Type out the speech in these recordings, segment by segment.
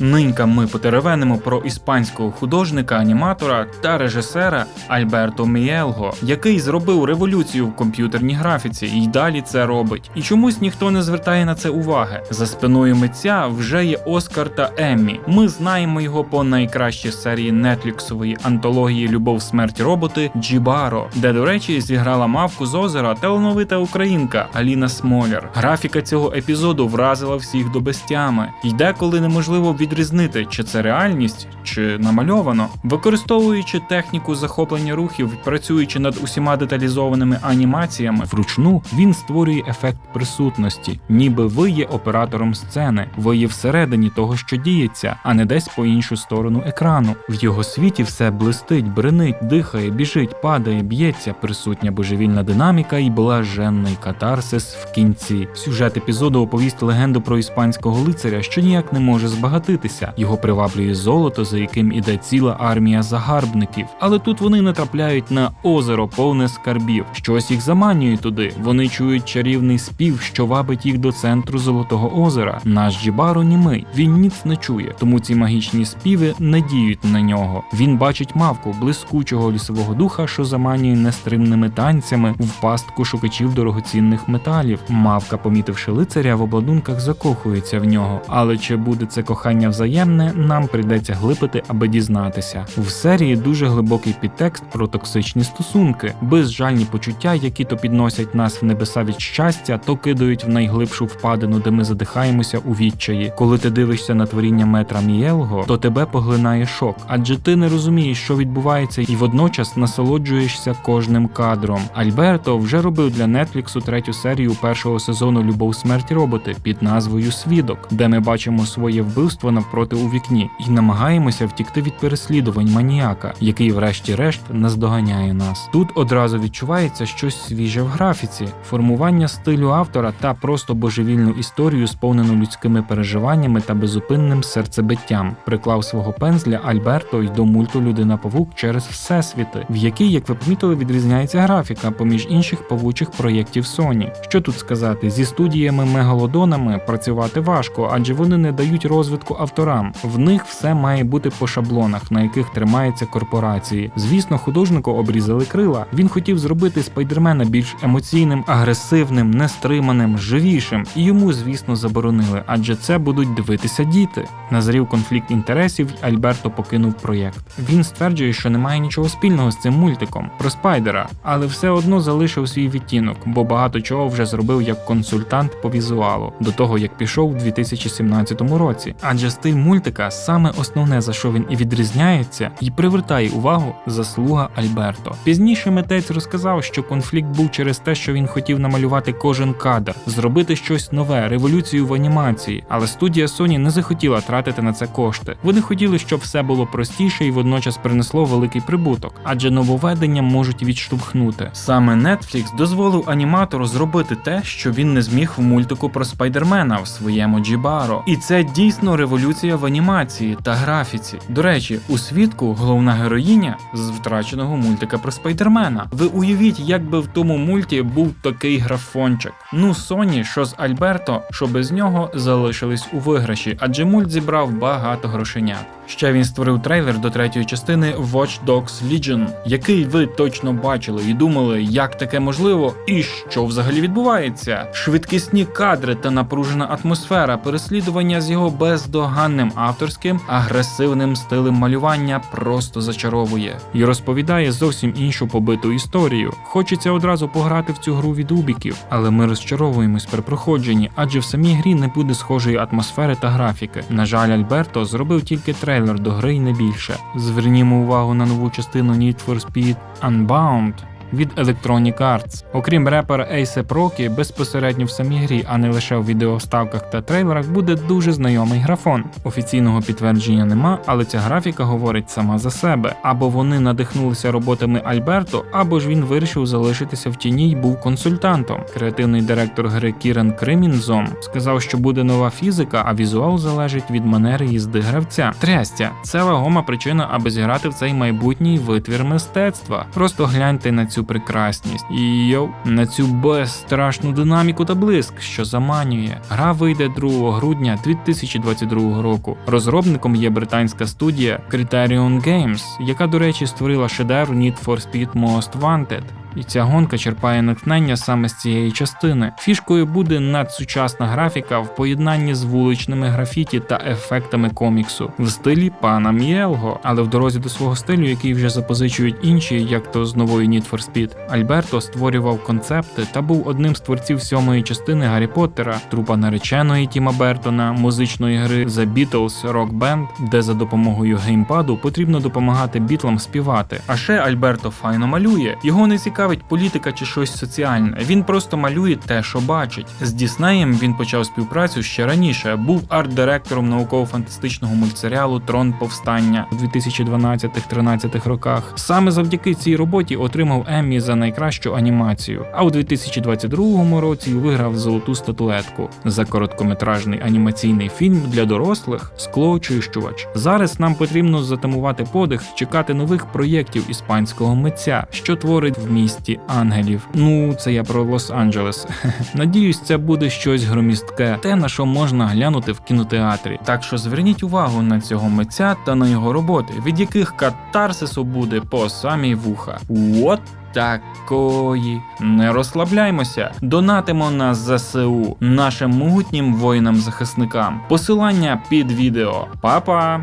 Нинька ми потеревенимо про іспанського художника, аніматора та режисера Альберто Міелго, який зробив революцію в комп'ютерній графіці і й далі це робить. І чомусь ніхто не звертає на це уваги. За спиною митця вже є Оскар та Еммі. Ми знаємо його по найкращій серії нетліксової антології Любов, смерть роботи Джібаро, де, до речі, зіграла мавку з озера талановита українка Аліна Смоляр. Графіка цього епізоду вразила всіх до безтями. І деколи неможливо відрізнити, чи це реальність, чи намальовано. Використовуючи техніку захоплення рухів, працюючи над усіма деталізованими анімаціями, вручну він створює ефект присутності, ніби ви є оператором сцени, ви є всередині того, що діється, а не десь по іншу сторону екрану. В його світі все блистить, бренить, дихає, біжить, падає, б'ється, присутня божевільна динаміка і блаженний катарсис в кінці. Сюжет епізоду оповість легенду про іспанського лицаря, що ніяк не може збагатитися. Його приваблює золото, за яким іде ціла армія загарбників. Але тут вони натрапляють на озеро, повне скарбів. Щось їх заманює туди. Вони чують чарівний спів, що вабить їх до центру Золотого озера. Наш Джібаро німий. Він ніц не чує, тому ці магічні співи не діють на нього. Він бачить мавку, блискучого лісового духа, що заманює нестримними танцями в пастку шукачів дорогоцінних металів. Мавка, помітивши лицаря в обладунках, закохується в нього. Але чи буде це кохання взаємне, нам прийдеться глипити, аби дізнатися. В серії дуже глибокий підтекст про токсичні стосунки, безжальні почуття, які то підносять нас в небеса від щастя, то кидають в найглибшу впадину, де ми задихаємося у відчаї. Коли ти дивишся на творіння метра Мієлго, то тебе поглинає шок, адже ти не розумієш, що відбувається, і водночас насолоджуєшся кожним кадром. Альберто вже робив для Нетфліксу третю серію першого сезону Любов, смерть роботи під назвою Свідок, де ми бачимо своє вбивство навпроти у вікні і намагаємося втікти від переслідувань маніяка, який, врешті-решт, наздоганяє нас. Тут одразу відчувається щось свіже в графіці, формування стилю автора та просто божевільну історію, сповнену людськими переживаннями та безупинним серцебиттям. Приклав свого пензля Альберто й до мульту Людина Павук через всесвіти, в якій, як ви помітили, відрізняється графіка поміж інших павучих проєктів Sony. Що тут сказати, зі студіями мегалодонами працювати важко, адже вони не дають розвитку авторам. В них все має бути по шаблонах, на яких тримаються корпорації. Звісно, художнику обрізали крила. Він хотів зробити спайдермена більш емоційним, агресивним, нестриманим, живішим, і йому, звісно, заборонили, адже це будуть дивитися діти. Назрів конфлікт інтересів, Альберто покинув проєкт. Він стверджує, що немає нічого спільного з цим мультиком про спайдера, але все одно залишив свій відтінок, бо багато чого вже зробив як консультант по візуалу до того, як пішов у 2017 році. Адже стиль мультика саме основне за що він і відрізняється, і привертає увагу заслуга Альберто. Пізніше митець розказав, що конфлікт був через те, що він хотів намалювати кожен кадр, зробити щось нове, революцію в анімації. Але студія Sony не захотіла тратити на це кошти. Вони хотіли, щоб все було простіше і водночас принесло великий прибуток, адже нововведення можуть відштовхнути. Саме Netflix дозволив аніматору зробити те, що він не зміг в мультику про спайдермена в своєму Джібаро. І це дійсно революція в анімації та графіці. До речі, у свідку головна героїня з втраченого мультика про спайдермена. Ви уявіть, як би в тому мульті був такий графончик. Ну, Соні, що з Альберто, що без нього залишились у виграші, адже мульт зібрав багато грошенят. Ще він створив трейлер до третьої частини Watch Dogs Legion, який ви точно бачили і думали, як таке можливо, і що взагалі відбувається. Швидкісні кадри та напружена атмосфера, переслідування з його бездоганним авторським, агресивним стилем малювання просто зачаровує і розповідає зовсім іншу побиту історію. Хочеться одразу пограти в цю гру від убіків, але ми розчаровуємось при проходженні, адже в самій грі не буде схожої атмосфери та графіки. На жаль, Альберто зробив тільки трейлер до гри і не більше. Звернімо увагу на нову частину Need for Speed Unbound від Electronic Arts. Окрім репера A$AP Rocky, безпосередньо в самій грі, а не лише у відеоставках та трейлерах, буде дуже знайомий графон. Офіційного підтвердження нема, але ця графіка говорить сама за себе. Або вони надихнулися роботами Альберто, або ж він вирішив залишитися в тіні й був консультантом. Креативний директор гри Кіран Кримінзом сказав, що буде нова фізика, а візуал залежить від манери їзди гравця. Трястя це вагома причина, аби зіграти в цей майбутній витвір мистецтва. Просто гляньте на цю цю прекрасність і йоу, на цю безстрашну динаміку та блиск, що заманює. Гра вийде 2 грудня 2022 року. Розробником є британська студія Criterion Games, яка, до речі, створила шедевр Need for Speed Most Wanted. І ця гонка черпає натхнення саме з цієї частини. Фішкою буде надсучасна графіка в поєднанні з вуличними графіті та ефектами коміксу в стилі пана Міелго, але в дорозі до свого стилю, який вже запозичують інші, як то з нової Need for Speed. Альберто створював концепти та був одним з творців сьомої частини Гаррі Поттера, трупа нареченої Тіма Бертона, музичної гри The Beatles Rock Band, де за допомогою геймпаду потрібно допомагати бітлам співати. А ще Альберто файно малює. Його не цікавить політика чи щось соціальне. Він просто малює те, що бачить. З Діснеєм він почав співпрацю ще раніше. Був арт-директором науково-фантастичного мультсеріалу Трон Повстання у 2012-13 роках. Саме завдяки цій роботі отримав Еммі за найкращу анімацію. А у 2022 році виграв золоту статуетку за короткометражний анімаційний фільм для дорослих Склоочищувач. Зараз нам потрібно затамувати подих, чекати нових проєктів іспанського митця, що творить в місті ангелів. Ну, це я про Лос-Анджелес. Надіюсь, це буде щось громістке, те на що можна глянути в кінотеатрі. Так що зверніть увагу на цього митця та на його роботи, від яких катарсису буде по самі вуха. От такої. Не розслабляймося, донатимо на ЗСУ, нашим могутнім воїнам-захисникам. Посилання під відео. Па-па!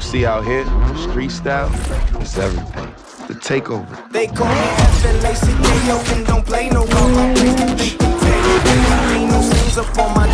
See out here, street style, it's everything. The takeover. They call me FLACKO and don't play no role. Ain't no up on my